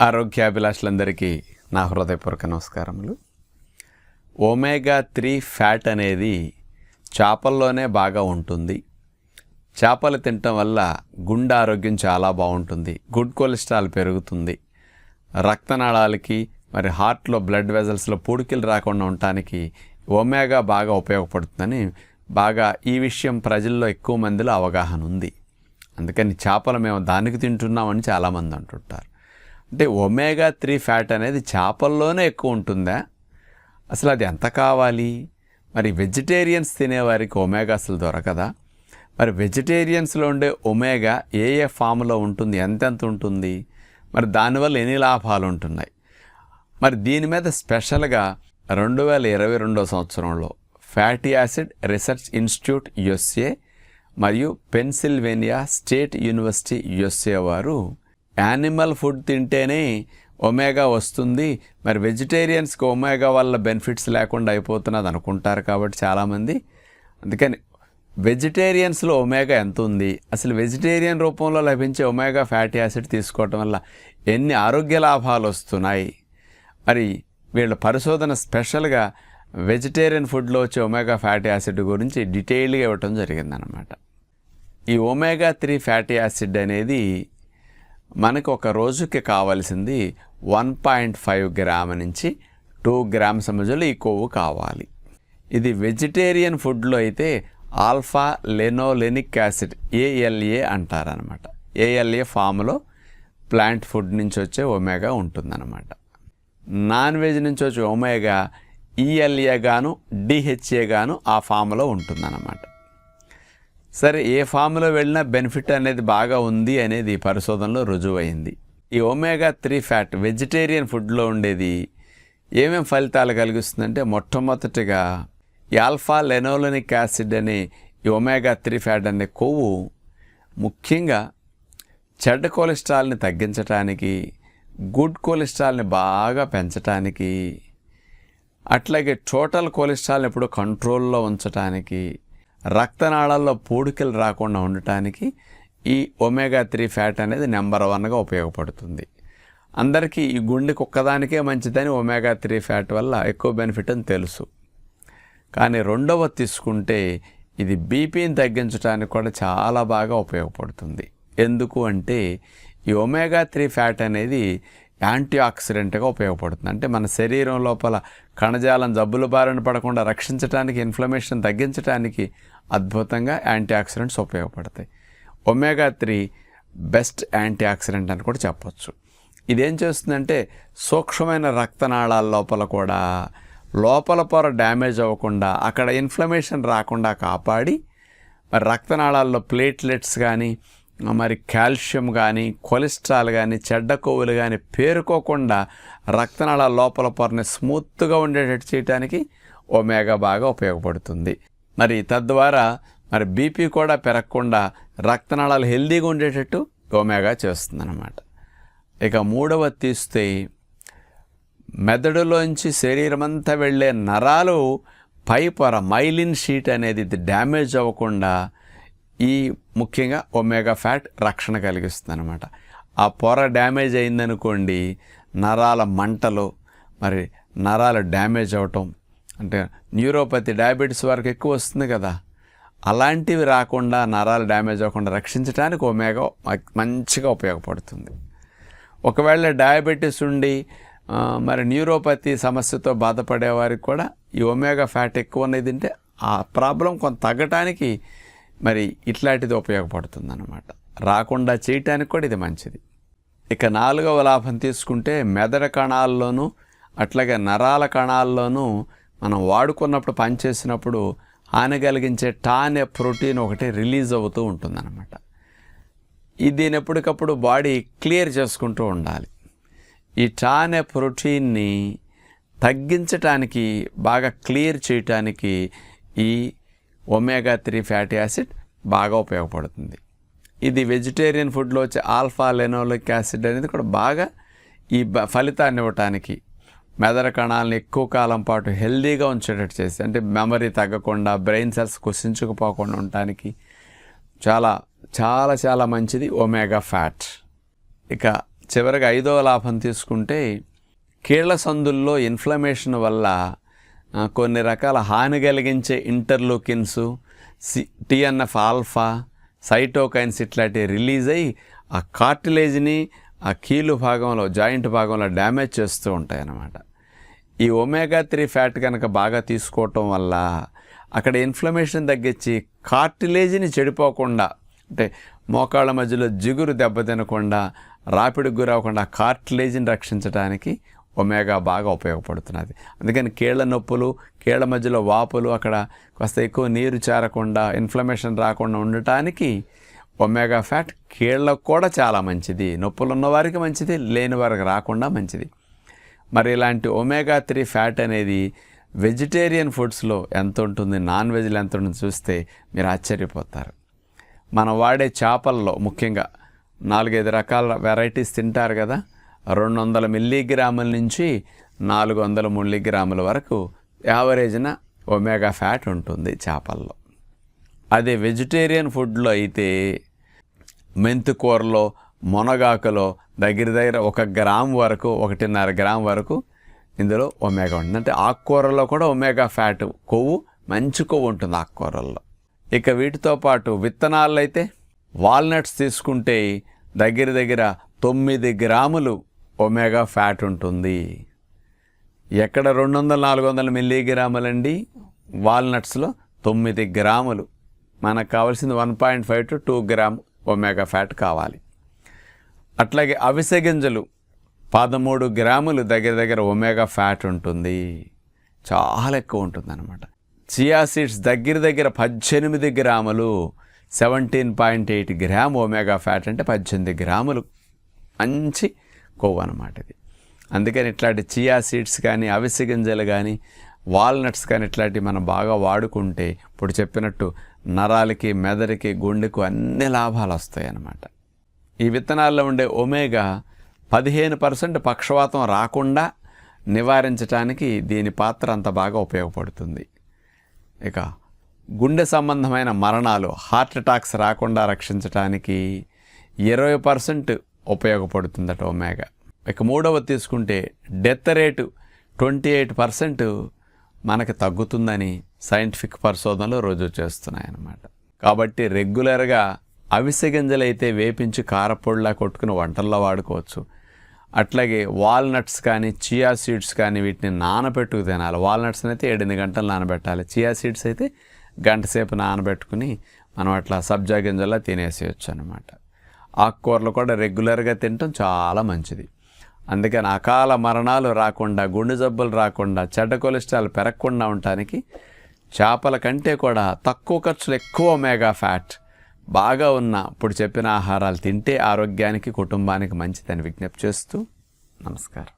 ఆరోగ్యాభిలాషులందరికీ నా హృదయపూర్వక నమస్కారములు. ఒమేగా త్రీ ఫ్యాట్ అనేది చేపల్లోనే బాగా ఉంటుంది. చేపలు తినటం వల్ల గుండె ఆరోగ్యం చాలా బాగుంటుంది. గుడ్ కొలెస్ట్రాల్ పెరుగుతుంది. రక్తనాళాలకి మరి హార్ట్లో బ్లడ్ వెజల్స్లో పూడికలు రాకుండా ఉండటానికి ఒమేగా బాగా ఉపయోగపడుతుందని బాగా ఈ విషయం ప్రజల్లో ఎక్కువ మందిలో అవగాహన ఉంది. అందుకని చేపలు మేము దానికి తింటున్నామని చాలామంది అంటుంటారు. అంటే ఒమేగా త్రీ ఫ్యాట్ అనేది చేపల్లోనే ఎక్కువ ఉంటుందా? అసలు అది ఎంత కావాలి? మరి వెజిటేరియన్స్ తినేవారికి ఒమేగా అసలు దొరకదా? మరి వెజిటేరియన్స్లో ఉండే ఒమేగా ఏ ఏ ఫామ్లో ఉంటుంది? ఎంతెంత ఉంటుంది? మరి దానివల్ల ఎన్ని లాభాలు ఉంటున్నాయి? మరి దీని మీద స్పెషల్గా రెండు వేల ఇరవై రెండో సంవత్సరంలో fatty acid research institute USA మరియు పెన్సిల్వేనియా స్టేట్ యూనివర్సిటీ యుఎస్ఏ వారు యానిమల్ ఫుడ్ తింటేనే ఒమేగా వస్తుంది. మరి వెజిటేరియన్స్కి ఒమేగా వల్ల బెనిఫిట్స్ లేకుండా అయిపోతున్నది అనుకుంటారు కాబట్టి చాలామంది. అందుకని వెజిటేరియన్స్లో ఒమేగా ఎంత ఉంది? అసలు వెజిటేరియన్ రూపంలో లభించే ఒమేగా ఫ్యాటీ యాసిడ్ తీసుకోవటం వల్ల ఎన్ని ఆరోగ్య లాభాలు వస్తున్నాయి? మరి వీళ్ళ పరిశోధన స్పెషల్గా వెజిటేరియన్ ఫుడ్లో వచ్చే ఒమేగా ఫ్యాటీ యాసిడ్ గురించి డీటెయిల్గా ఇవ్వటం జరిగిందనమాట ఈ ఒమేగా త్రీ ఫ్యాటీ యాసిడ్ అనేది మనకు ఒక రోజుకి కావాల్సింది వన్ పాయింట్ ఫైవ్ గ్రామ్ నుంచి టూ గ్రామ్స్ మధ్యలో ఈ కొవ్వు కావాలి. ఇది వెజిటేరియన్ ఫుడ్లో అయితే ఆల్ఫా లెనోలెనిక్ యాసిడ్ ఏఎల్ఏ అంటారనమాట ఏఎల్ఏ ఫామ్లో ప్లాంట్ ఫుడ్ నుంచి వచ్చే ఒమేగా ఉంటుందన్నమాట. నాన్ వెజ్ నుంచి వచ్చే ఒమేగా ఈఎల్ఏ గాను డిహెచ్ఏ గాను ఆ ఫామ్లో ఉంటుందన్నమాట. సరే ఏ ఫామ్లో వెళ్ళినా బెనిఫిట్ అనేది బాగా ఉంది అనేది పరిశోధనలో రుజువైంది. ఈ ఒమేగా త్రీ ఫ్యాట్ వెజిటేరియన్ ఫుడ్లో ఉండేది ఏమేం ఫలితాలు కలిగిస్తుందంటే మొట్టమొదటిగా ఈ ఆల్ఫా లెనోలనిక్ యాసిడ్ అనే ఈ ఒమేగా త్రీ ఫ్యాట్ అనే కొవ్వు ముఖ్యంగా చెడ్డ కొలెస్ట్రాల్ని తగ్గించటానికి గుడ్ కొలెస్ట్రాల్ని బాగా పెంచటానికి అట్లాగే టోటల్ కొలెస్ట్రాల్ని ఎప్పుడు కంట్రోల్లో ఉంచటానికి రక్తనాళాల్లో పూడికలు రాకుండా ఉండటానికి ఈ ఒమేగా త్రీ ఫ్యాట్ అనేది నెంబర్ వన్గా ఉపయోగపడుతుంది. అందరికీ ఈ గుండెకి ఒక్కదానికే మంచిదని ఒమేగా త్రీ ఫ్యాట్ వల్ల ఎక్కువ బెనిఫిట్ అని తెలుసు. కానీ రెండవ తీసుకుంటే ఇది బీపీని తగ్గించడానికి కూడా చాలా బాగా ఉపయోగపడుతుంది. ఎందుకు అంటే ఈ ఒమేగా త్రీ ఫ్యాట్ అనేది యాంటీ ఆక్సిడెంట్గా ఉపయోగపడుతుంది. అంటే మన శరీరం లోపల కణజాలం జబ్బుల బారిన పడకుండా రక్షించడానికి ఇన్ఫ్లమేషన్ తగ్గించడానికి అద్భుతంగా యాంటీ ఆక్సిడెంట్స్ ఉపయోగపడతాయి. Omega three best antioxidant అని కూడా చెప్పొచ్చు. ఇదేం చేస్తుందంటే సూక్ష్మమైన రక్తనాళాల లోపల కూడా లోపల పొర డ్యామేజ్ అవ్వకుండా అక్కడ ఇన్ఫ్లమేషన్ రాకుండా కాపాడి మరి రక్తనాళాల్లో ప్లేట్లెట్స్ కానీ మరి కాల్షియం కానీ కొలెస్ట్రాల్ కానీ చెడ్డ కొవ్వులు కానీ పేరుకోకుండా రక్తనాళాల లోపల పొరని స్మూత్గా ఉండేటట్టు చేయడానికి ఒమేగా బాగా ఉపయోగపడుతుంది. మరి తద్వారా మరి బీపీ కూడా పెరగకుండా రక్తనాళాలు హెల్దీగా ఉండేటట్టు ఒమేగా చేస్తుందన్నమాట. ఇక మూడవ తీస్తే మెదడులోంచి శరీరం అంతా వెళ్ళే నరాలు పై పొర మైలిన్ షీట్ అనేది ఇది డ్యామేజ్ అవ్వకుండా ఈ ముఖ్యంగా ఒమేగా ఫ్యాట్ రక్షణ కలిగిస్తుంది అనమాట ఆ పొర డ్యామేజ్ అయిందనుకోండి నరాల మంటలు మరి నరాలు డ్యామేజ్ అవటం అంటే న్యూరోపతి డయాబెటీస్ వరకు ఎక్కువ వస్తుంది కదా. అలాంటివి రాకుండా నరాలు డ్యామేజ్ అవ్వకుండా రక్షించడానికి ఒమేగా మంచిగా ఉపయోగపడుతుంది. ఒకవేళ డయాబెటీస్ ఉండి మరి న్యూరోపతి సమస్యతో బాధపడే వారికి కూడా ఈ ఒమేగా ఫ్యాట్ ఎక్కువ అనేది తింటే ఆ ప్రాబ్లం కొంత తగ్గటానికి మరి ఇట్లాంటిది ఉపయోగపడుతుంది అన్నమాట రాకుండా చేయటానికి కూడా ఇది మంచిది. ఇక నాలుగవ లాభం తీసుకుంటే మెదడ కణాల్లోనూ అట్లాగే నరాల కణాల్లోనూ మనం వాడుకున్నప్పుడు పనిచేసినప్పుడు హాని కలిగించే టాన్ అనే ప్రోటీన్ ఒకటి రిలీజ్ అవుతూ ఉంటుందన్నమాట. ఇది ఎప్పటికప్పుడు బాడీ క్లియర్ చేసుకుంటూ ఉండాలి. ఈ టాన్ అనే ప్రోటీన్ని తగ్గించటానికి బాగా క్లియర్ చేయటానికి ఈ ఒమేగా త్రీ ఫ్యాటీ యాసిడ్ బాగా ఉపయోగపడుతుంది. ఇది వెజిటేరియన్ ఫుడ్లో వచ్చే ఆల్ఫా లెనోలిక్ యాసిడ్ అనేది కూడా బాగా ఈ బ- ఫలితాన్ని ఇవ్వటానికి మెదడు కణాలను ఎక్కువ కాలం పాటు హెల్దీగా ఉంచేటట్టు చేసి అంటే మెమరీ తగ్గకుండా బ్రెయిన్ సెల్స్ కుసించుకుపోకుండా ఉండటానికి చాలా చాలా చాలా మంచిది ఒమేగా ఫ్యాట్ ఇక చివరిగా ఐదవ లాభం తీసుకుంటే కీళ్ళ సందుల్లో ఇన్ఫ్లమేషన్ వల్ల కొన్ని రకాల హాని కలిగించే interleukins C TNF alpha cytokines ఇట్లాంటివి రిలీజ్ అయ్యి ఆ కార్టిలేజ్ని ఆ కీలు భాగంలో జాయింట్ భాగంలో డ్యామేజ్ చేస్తూ ఉంటాయన్నమాట. ఈ ఒమేగా త్రీ ఫ్యాట్ కనుక బాగా తీసుకోవటం వల్ల అక్కడ ఇన్ఫ్లమేషన్ తగ్గించి కార్టిలేజ్ని చెడిపోకుండా అంటే మోకాళ్ళ మధ్యలో జిగురు దెబ్బతినకుండా రాపిడికి గురవకుండా కార్టిలేజీని రక్షించడానికి ఒమేగా బాగా ఉపయోగపడుతున్నది. అందుకని కీళ్ళ నొప్పులు కీళ్ళ మధ్యలో వాపులు అక్కడ కాస్త ఎక్కువ నీరు చేరకుండా ఇన్ఫ్లమేషన్ రాకుండా ఉండటానికి ఒమేగా ఫ్యాట్ కీళ్ళకు కూడా చాలా మంచిది. నొప్పులు ఉన్నవారికి మంచిది లేని వారికి రాకుండా మంచిది. మరి ఇలాంటి ఒమేగా త్రీ ఫ్యాట్ అనేది వెజిటేరియన్ ఫుడ్స్లో ఎంత ఉంటుంది నాన్ వెజ్లో ఎంత ఉంటుంది చూస్తే మీరు ఆశ్చర్యపోతారు. మనం వాడే చేపల్లో ముఖ్యంగా నాలుగైదు రకాల వెరైటీస్ తింటారు కదా రెండు వందల మిల్లీగ్రాముల నుంచి నాలుగు వందల మిల్లీగ్రాముల వరకు యావరేజ్న ఒమేగా ఫ్యాట్ ఉంటుంది చేపల్లో. అదే వెజిటేరియన్ ఫుడ్లో అయితే మెంతికూరలో మునగాకులో దగ్గర దగ్గర ఒక గ్రామ్ వరకు ఒకటిన్నర గ్రామ్ వరకు ఇందులో ఒమేగా ఉంటుంది. అంటే ఆకుకూరలో కూడా ఒమేగా ఫ్యాట్ కొవ్వు మంచి కొవ్వు ఉంటుంది ఆకుకూరల్లో. ఇక వీటితో పాటు విత్తనాలు అయితే వాల్నట్స్ తీసుకుంటే దగ్గర దగ్గర తొమ్మిది గ్రాములు ఒమేగా ఫ్యాట్ ఉంటుంది. ఎక్కడ రెండు వందల నాలుగు వందల మిల్లీగ్రాములండి? వాల్నట్స్లో తొమ్మిది గ్రాములు. మనకు కావాల్సింది one point five to two gram omega fat కావాలి. అట్లాగే అవిసె గింజలు పదమూడు గ్రాములు దగ్గర దగ్గర ఒమేగా ఫ్యాట్ ఉంటుంది. చాలా ఎక్కువ ఉంటుంది అనమాట చియా సీడ్స్ దగ్గర దగ్గర పద్దెనిమిది గ్రాములు seventeen point eight gram omega fat అంటే పద్దెనిమిది గ్రాములు. మంచి కొవ్వు అనమాట ఇది అందుకని ఇట్లాంటి చియా సీడ్స్ కానీ అవిసె గింజలు కానీ వాల్నట్స్ కానీ ఇట్లాంటివి మనం బాగా వాడుకుంటే ఇప్పుడు చెప్పినట్టు నరాలకి మెదడుకి గుండెకు అన్ని లాభాలు వస్తాయి అన్నమాట. ఈ విత్తనాల్లో ఉండే ఒమేగా పదిహేను పర్సెంట్ పక్షవాతం రాకుండా నివారించడానికి దీని పాత్ర అంత బాగా ఉపయోగపడుతుంది. ఇక గుండె సంబంధమైన మరణాలు హార్ట్ అటాక్స్ రాకుండా రక్షించడానికి ఇరవై పర్సెంట్ ఉపయోగపడుతుందట ఒమేగా. ఇక మూడవ తీసుకుంటే death rate twenty eight percent మనకి తగ్గుతుందని సైంటిఫిక్ పరిశోధనలు రుజువు చేస్తున్నాయన్నమాట. కాబట్టి రెగ్యులర్గా అవిసె గింజలు అయితే వేపించి కారపొడిలా కొట్టుకుని వంటల్లో వాడుకోవచ్చు. అట్లాగే వాల్నట్స్ కానీ చియా సీడ్స్ కానీ వీటిని నానబెట్టుకు తినాలి. వాల్నట్స్ అయితే ఏడెనిమిది గంటలు నానబెట్టాలి. చియా సీడ్స్ అయితే గంట సేపు నానబెట్టుకుని మనం అట్లా సబ్జా గింజల్లా తినేసేయచ్చు అనమాట ఆకుకూరలు కూడా రెగ్యులర్గా తినటం చాలా మంచిది. అందుకని అకాల మరణాలు రాకుండా గుండె జబ్బులు రాకుండా చెడ్డ కొలెస్ట్రాల్ పెరగకుండా ఉండటానికి చేపల కంటే కూడా తక్కువ ఖర్చులు ఎక్కువ మెగా ఫ్యాట్ బాగా ఉన్న ఇప్పుడు చెప్పిన ఆహారాలు తింటే ఆరోగ్యానికి కుటుంబానికి మంచిదని విజ్ఞప్తి చేస్తూ నమస్కారం.